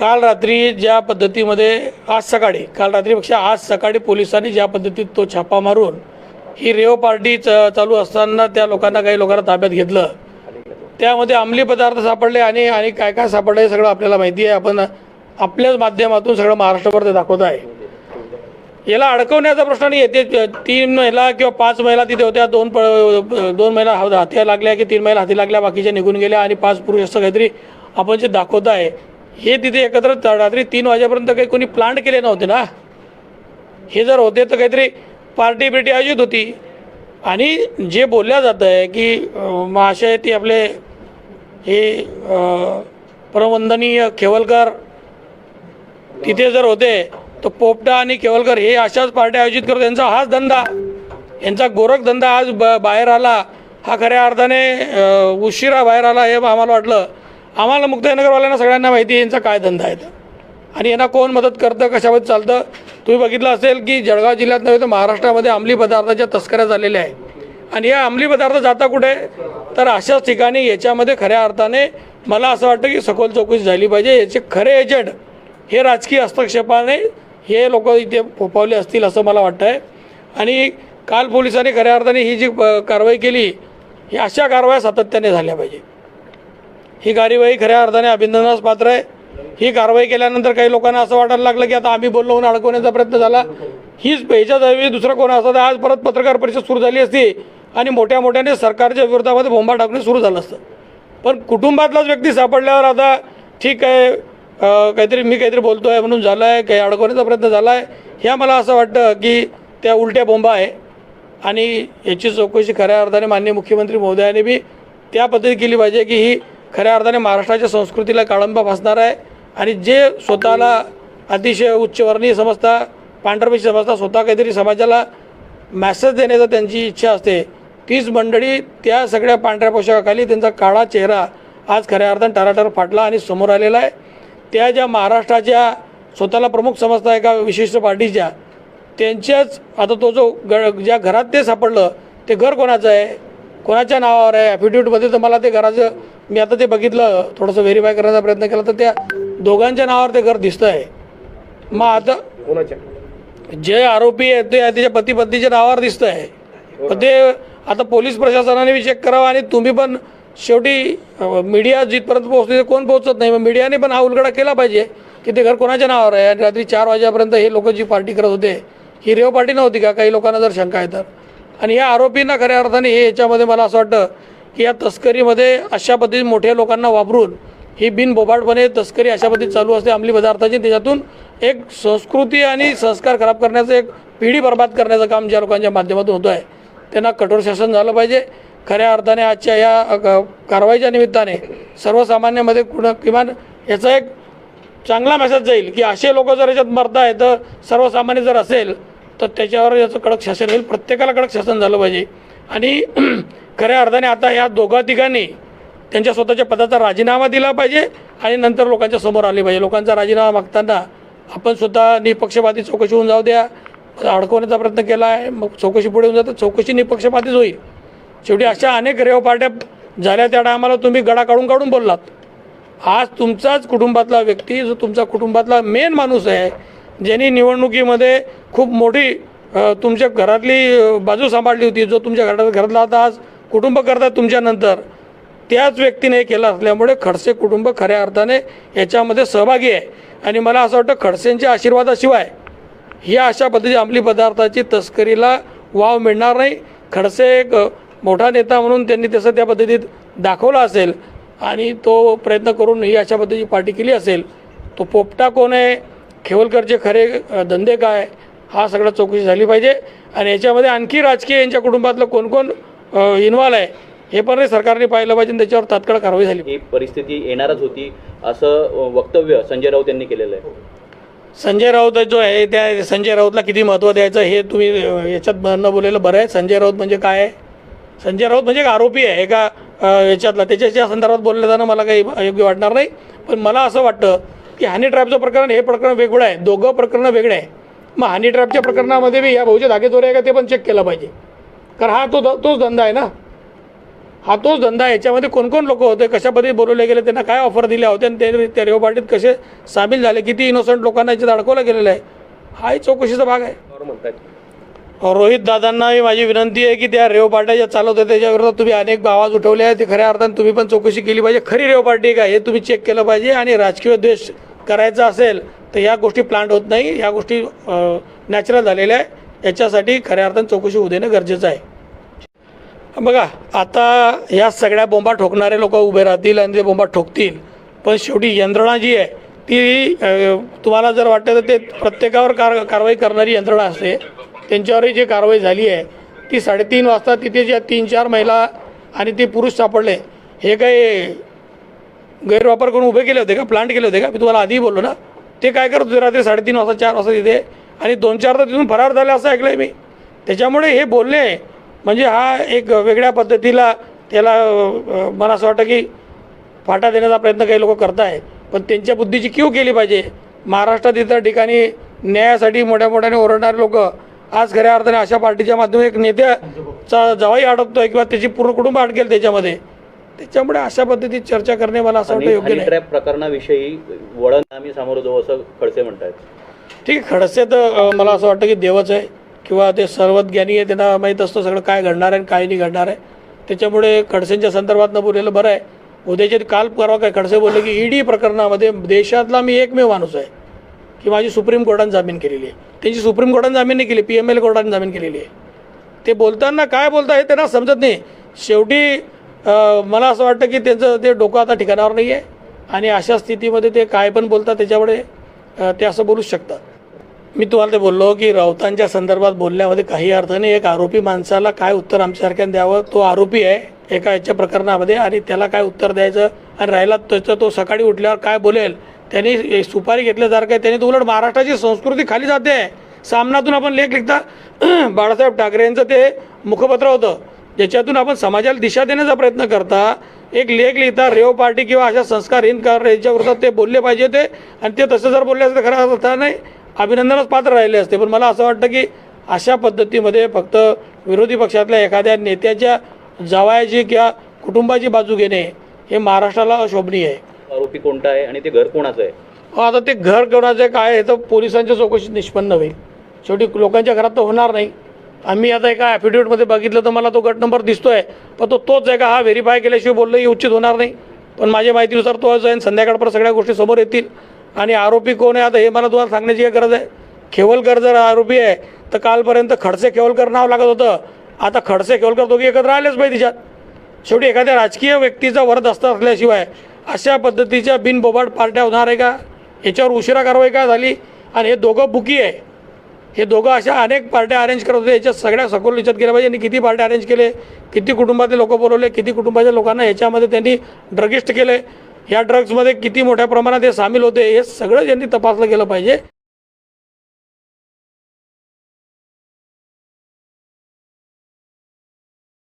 काल रात्री ज्या पद्धतीमध्ये आज सकाळी काल रात्रीपेक्षा आज सकाळी पोलिसांनी ज्या पद्धतीत तो छापा मारून ही रेव पार्टी च चालू असताना त्या लोकांना काही लोकांना ताब्यात घेतलं. त्यामध्ये अंमली पदार्थ सापडले आणि आणि काय काय सापडलं हे सगळं आपल्याला माहिती आहे. आपण आपल्याच माध्यमातून सगळं महाराष्ट्रभर ते दाखवत आहे. याला अडकवण्याचा प्रश्न नाही आहे ते तीन महिला किंवा पाच महिला तिथे होत्या दोन प दोन महिला हाती लागल्या की तीन महिला हाती लागल्या बाकीच्या निघून गेल्या आणि पाच पुरुष असं काहीतरी आपण जे दाखवत आहे. हे तिथे एकत्र रात्री तीन वाजेपर्यंत काही कोणी प्लांट केले नव्हते ना. हे जर होते तर काहीतरी पार्टी बिर्टी आयोजित होती. आणि जे बोलल्या जातं आहे की महाशय ती आपले हे प्रवंदनीय खेवलकर तिथे जर होते तर पोपटा आणि केवलकर हे अशाच पार्ट्या आयोजित करतो यांचा हाच धंदा यांचा गोरख धंदा आज ब बाहेर आला. हा खऱ्या अर्थाने उशिरा बाहेर आला हे आम्हाला वाटलं. आम्हाला मुक्ताईनगरवाल्यांना सगळ्यांना माहिती आहे यांचा काय धंदा आहे आणि यांना कोण मदत करतं कशामध्ये चालतं? तुम्ही बघितलं असेल की जळगाव जिल्ह्यात नव्हे तर महाराष्ट्रामध्ये अंमली पदार्थाच्या तस्कऱ्या झालेल्या आहेत. आणि या अंमली पदार्थ जाता कुठे? तर अशाच ठिकाणी याच्यामध्ये खऱ्या अर्थाने मला असं वाटतं की सखोल चौकशी झाली पाहिजे. याचे खरे एजंट हे राजकीय हस्तक्षेपाने हे लोक इथे फोपावले असतील असं मला वाटतं आहे आणि काल पोलिसांनी खऱ्या अर्थाने ही जी प- कारवाई केली ही अशा कारवाया सातत्याने झाल्या पाहिजे. ही कार्यवाही खऱ्या अर्थाने अभिनंदनास पात्र आहे. ही कारवाई केल्यानंतर काही लोकांना असं वाटायला लागलं की आता आम्ही बोललो म्हणून अडकवण्याचा प्रयत्न झाला. हीच ह्याच्या ऐवजी दुसरं कोण असतं तर आज परत पत्रकार परिषद सुरू झाली असती आणि मोठ्या मोठ्याने सरकारच्या विरोधामध्ये बोंबा टाकणे सुरू झालं असतं. पण कुटुंबातलाच व्यक्ती सापडल्यावर आता ठीक आहे काहीतरी मी काहीतरी बोलतो आहे म्हणून झालं आहे काही अडकवण्याचा प्रयत्न झाला आहे ह्या मला असं वाटतं की त्या उलट्या बोंबा आहे आणि याची चौकशी खऱ्या अर्थाने माननीय मुख्यमंत्री महोदयाने बी त्या पद्धती केली पाहिजे की ही खऱ्या अर्थाने महाराष्ट्राच्या संस्कृतीला काळंबा फासणार आहे. आणि जे स्वतःला अतिशय उच्चवर्णीय समजता पांढरपेशी समजता स्वतः काहीतरी समाजाला मॅसेज देण्याचा त्यांची इच्छा असते. तीच मंडळी त्या सगळ्या पांढऱ्या पोशाखाखाली त्यांचा काळा चेहरा आज खऱ्या अर्थाने टराटर फाटला आणि समोर आलेला आहे. त्या ज्या महाराष्ट्राच्या स्वतःला प्रमुख समजता एका विशिष्ट पार्टीच्या त्यांच्याच आता तो जो ग ज्या घरात ते सापडलं ते घर कोणाचं आहे? कोणाच्या नावावर आहे? ॲफिडेविटमध्ये तर मला ते घराचं मी आता ते बघितलं थोडंसं व्हेरीफाय करण्याचा प्रयत्न केला तर त्या दोघांच्या नावावर ते घर दिसतं आहे मग आता कोणाच्या? जे आरोपी आहेत ते त्याच्या पती पत्नीच्या नावावर दिसतं आहे पण ते आता पोलीस प्रशासनाने बी चेक करावं आणि तुम्ही पण शेवटी मीडिया जिथपर्यंत पोहोचते ते कोण पोहोचत नाही. मग मीडियाने पण हा उलगडा केला पाहिजे की ते घर कोणाच्या नावावर आहे? आणि रात्री चार वाजेपर्यंत हे लोक जी पार्टी करत होते ही रेव पार्टी नव्हती का? काही लोकांना जर शंका आहे तर. आणि या आरोपींना खऱ्या अर्थाने हे याच्यामध्ये मला असं वाटतं की या तस्करीमध्ये अशा पद्धतीने मोठ्या लोकांना वापरून ही बिनबोबाटपणे तस्करी अशा पद्धतीत चालू असते अंमली पदार्थाची. त्याच्यातून एक संस्कृती आणि संस्कार खराब करण्याचं एक पिढी बर्बाद करण्याचं काम ज्या लोकांच्या माध्यमातून होतं आहे त्यांना कठोर शासन झालं पाहिजे. खऱ्या अर्थाने आजच्या या क- कारवाईच्या निमित्ताने सर्वसामान्यामध्ये कुणा किमान याचा एक चांगला मेसेज जाईल की असे लोक जर याच्यात मरत आहे तर सर्वसामान्य जर असेल तर त्याच्यावर याचं कडक शासन होईल. प्रत्येकाला कडक शासन झालं पाहिजे. आणि खऱ्या अर्थाने आता ह्या दोघा तिघांनी त्यांच्या स्वतःच्या पदाचा राजीनामा दिला पाहिजे आणि नंतर लोकांच्या समोर आले पाहिजे. लोकांचा राजीनामा मागताना आपण सुद्धा निपक्षपाती चौकशी होऊन जाऊ द्या. अडकवण्याचा प्रयत्न केला आहे. मग चौकशी पुढे होऊन जातं. चौकशी निपक्षपातीच होईल. शेवटी अशा अनेक रेव पार्ट्या झाल्या त्या टायमाला तुम्ही गडा काढून काढून बोललात. आज तुमचाच कुटुंबातला व्यक्ती जो तुमचा कुटुंबातला मेन माणूस आहे ज्यांनी निवडणुकीमध्ये खूप मोठी तुमच्या घरातली बाजू सांभाळली होती जो तुमच्या घरात घरातला आता आज कुटुंब करतात तुमच्यानंतर त्याच व्यक्तीने हे केलं असल्यामुळे खडसे कुटुंब खऱ्या अर्थाने याच्यामध्ये सहभागी आहे. आणि मला असं वाटतं खडसेंच्या आशीर्वादाशिवाय ह्या अशा पद्धती अंमली पदार्थाची तस्करीला वाव मिळणार नाही. खडसे एक मोठा नेता म्हणून त्यांनी तसं त्या पद्धतीत दाखवलं असेल आणि तो प्रयत्न करून ही अशा पद्धतीची पार्टी केली असेल. तो पोपटा कोण आहे? खेवलकरचे खरे धंदे काय? हा सगळा चौकशी झाली पाहिजे. आणि याच्यामध्ये आणखी राजकीय यांच्या कुटुंबातलं कोण कोण इन्व्हॉल्व आहे हे पण सरकारने पाहिलं पाहिजे आणि त्याच्यावर तात्काळ कारवाई झाली. ही परिस्थिती येणारच होती असं वक्तव्य संजय राऊत यांनी केलेलं आहे. संजय राऊत जो आहे त्या संजय राऊतला किती महत्त्व द्यायचं हे तुम्ही याच्यात न बोललेलं बरं आहे. संजय राऊत म्हणजे काय आहे? संजय राऊत म्हणजे एक आरोपी आहे एका याच्यातला. त्याच्याच्या संदर्भात बोललं जाणं मला काही योग्य वाटणार नाही. पण मला असं वाटतं की हनी ट्रॅपचं प्रकरण हे प्रकरण वेगळं आहे. दोघं प्रकरणं वेगळे आहे. मग हनी ट्रॅपच्या प्रकरणामध्ये बी या भाऊचे धागेदोरे आहे का ते पण चेक केलं पाहिजे. कारण हा तो तोच धंदा आहे ना. हा तोच धंदा आहे. याच्यामध्ये कोण कोण लोक होते? कशा पद्धतीने बोलवले गेले? त्यांना काय ऑफर दिल्या होत्या आणि ते त्या रेव पार्टीत कसे सामील झाले? किती इनोसंट लोकांना याच्यात अडकवलं गेलेलं आहे. हाही चौकशीचा भाग आहे. रोहित दादांना माझी विनंती आहे की त्या रेव पार्ट्या ज्या चालवत आहेत त्याच्याविरोधात तुम्ही अनेक आवाज उठवले आहे ते खऱ्या अर्थाने तुम्ही पण चौकशी केली पाहिजे. खरी रेव पार्टी काय हे तुम्ही चेक केलं पाहिजे. आणि राजकीय द्वेष करायचं असेल तर या गोष्टी प्लांट होत नाही. या गोष्टी नॅचरल झालेल्या आहे. याच्यासाठी खऱ्या अर्थानं चौकशी होऊ देणं गरजेचं आहे. बघा आता ह्या सगळ्या बोंबा ठोकणारे लोक उभे राहतील आणि ते बोंबा ठोकतील. पण शेवटी यंत्रणा जी आहे ती तुम्हाला जर वाटतं तर ते प्रत्येकावर कार कारवाई करणारी यंत्रणा असते. त्यांच्यावरही जी कारवाई झाली आहे ती साडेतीन वाजता तिथे ज्या तीन चार महिला आणि ते पुरुष सापडले हे काही गैरवापर करून उभे केले होते का? प्लांट केले होते का? मी तुम्हाला आधी बोललो ना. ते काय करत होते रात्री साडेतीन वाजता चार वाजता तिथे? आणि दोन चार तर तिथून फरार झाले असं ऐकलं आहे मी. त्याच्यामुळे हे बोलणे म्हणजे हा एक वेगळ्या पद्धतीला त्याला मला असं वाटतं की फाटा देण्याचा प्रयत्न काही लोक करत आहे पण त्यांच्या बुद्धीची क्यू केली पाहिजे. महाराष्ट्रात इतर ठिकाणी न्यायासाठी मोठ्या मोठ्याने ओरडणारे लोक आज खऱ्या अर्थाने अशा पार्टीच्या माध्यमातून एक नेत्याचा जवाई अडकतोय किंवा त्याची पूर्ण कुटुंब अडकेल त्याच्यामध्ये. त्याच्यामुळे अशा पद्धतीत चर्चा करणे मला असं वाटतं योग्य नाही. ट्रॅप प्रकरणाविषयी वळण आम्ही सामोरं जाऊ असं खडसे म्हणतात ठीक आहे खडसे तर मला असं वाटतं की देवच आहे किंवा ते सर्वज्ञानी आहे त्यांना माहीत असतं सगळं काय घडणार आहे आणि काय नाही घडणार आहे. त्याच्यामुळे खडसेंच्या संदर्भात न बोललेलं बरं आहे. उद्याचे काल परवा काय खडसे बोलले की ईडी प्रकरणामध्ये देशातला मी एकमेव माणूस आहे की माझी सुप्रीम कोर्टाने जामीन केलेली आहे. त्यांची सुप्रीम कोर्टाने जामीन नाही केली पी एम एल कोर्टाने जामीन केलेली आहे. ते बोलताना काय बोलता हे त्यांना समजत नाही. शेवटी मला असं वाटतं की त्यांचं ते डोकं आता ठिकाणावर नाही आहे आणि अशा स्थितीमध्ये ते काय पण बोलतात त्याच्यामुळे ते असं बोलूच शकतात. मी तुम्हाला ते बोललो की राऊतांच्या संदर्भात बोलण्यामध्ये काही अर्थ नाही. एक आरोपी माणसाला काय उत्तर आमच्यासारख्या द्यावं तो आरोपी आहे एका याच्या प्रकरणामध्ये आणि त्याला काय उत्तर द्यायचं आणि राहिला त्याचं तो सकाळी उठल्यावर काय बोलेल त्यांनी ए- सुपारी घेतल्यासारखं आहे त्यांनी तर उलट महाराष्ट्राची संस्कृती खाली जाते. आहे सामनातून आपण लेख लिखता. बाळासाहेब ठाकरे यांचं ते मुखपत्र होतं. ज्याच्यातून आपण समाजाला दिशा देण्याचा प्रयत्न करता एक लेख लिहिता रेव पार्टी किंवा अशा संस्कारहीन कर याच्या विरोधात ते बोलले पाहिजे ते आणि ते तसं जर बोलले असते अर्थ नाही. अभिनंदनच पात्र राहिले असते. पण मला असं वाटतं की अशा पद्धतीमध्ये फक्त विरोधी पक्षातल्या एखाद्या नेत्याच्या जावयाची किंवा कुटुंबाची बाजू घेणे हे महाराष्ट्राला अशोभनीय आहे. आरोपी कोणता आहे आणि ते घर कोणाचं आहे? अहो, आता ते घर कोणाचं आहे काय आहे तर पोलिसांच्या चौकशीत निष्पन्न होईल. शेवटी लोकांच्या घरात तर होणार नाही. आम्ही आता एका ॲफिडेविटमध्ये बघितलं तर मला तो गट नंबर दिसतोय. पण तो तोच आहे का? हा व्हेरीफाय केल्याशिवाय बोललंही उचित होणार नाही. पण माझ्या माहितीनुसार तो जाईन. संध्याकाळपर्यंत सगळ्या गोष्टी समोर येतील. आणि आरोपी कोण आहे? आता हे मला तुम्हाला सांगण्याची काय गरज आहे? खेवलकर जर आरोपी आहे तर कालपर्यंत खडसे खेवलकर नाव लागत होतं. आता खडसे खेवलकर दोघे एकत्र आलेच पाहिजे तिच्यात. शेवटी एखाद्या राजकीय व्यक्तीचा वरद असता असल्याशिवाय अशा पद्धतीच्या बिनबोबाट पार्ट्या होणार आहे का? याच्यावर उशिरा कारवाई का झाली? आणि हे दोघं बुकी आहे. हे दोघं अशा अनेक पार्ट्या अरेंज करत होते. याच्यात सगळ्या सखोल विचार केला पाहिजे. आणि किती पार्ट्या अरेंज केले? किती कुटुंबातले लोक बोलवले? किती कुटुंबाच्या लोकांना याच्यामध्ये त्यांनी ड्रगिस्ट केले? या ड्रग्समध्ये किती मोठ्या प्रमाणात हे सामील होते? हे सगळं त्यांनी तपासलं गेलं पाहिजे.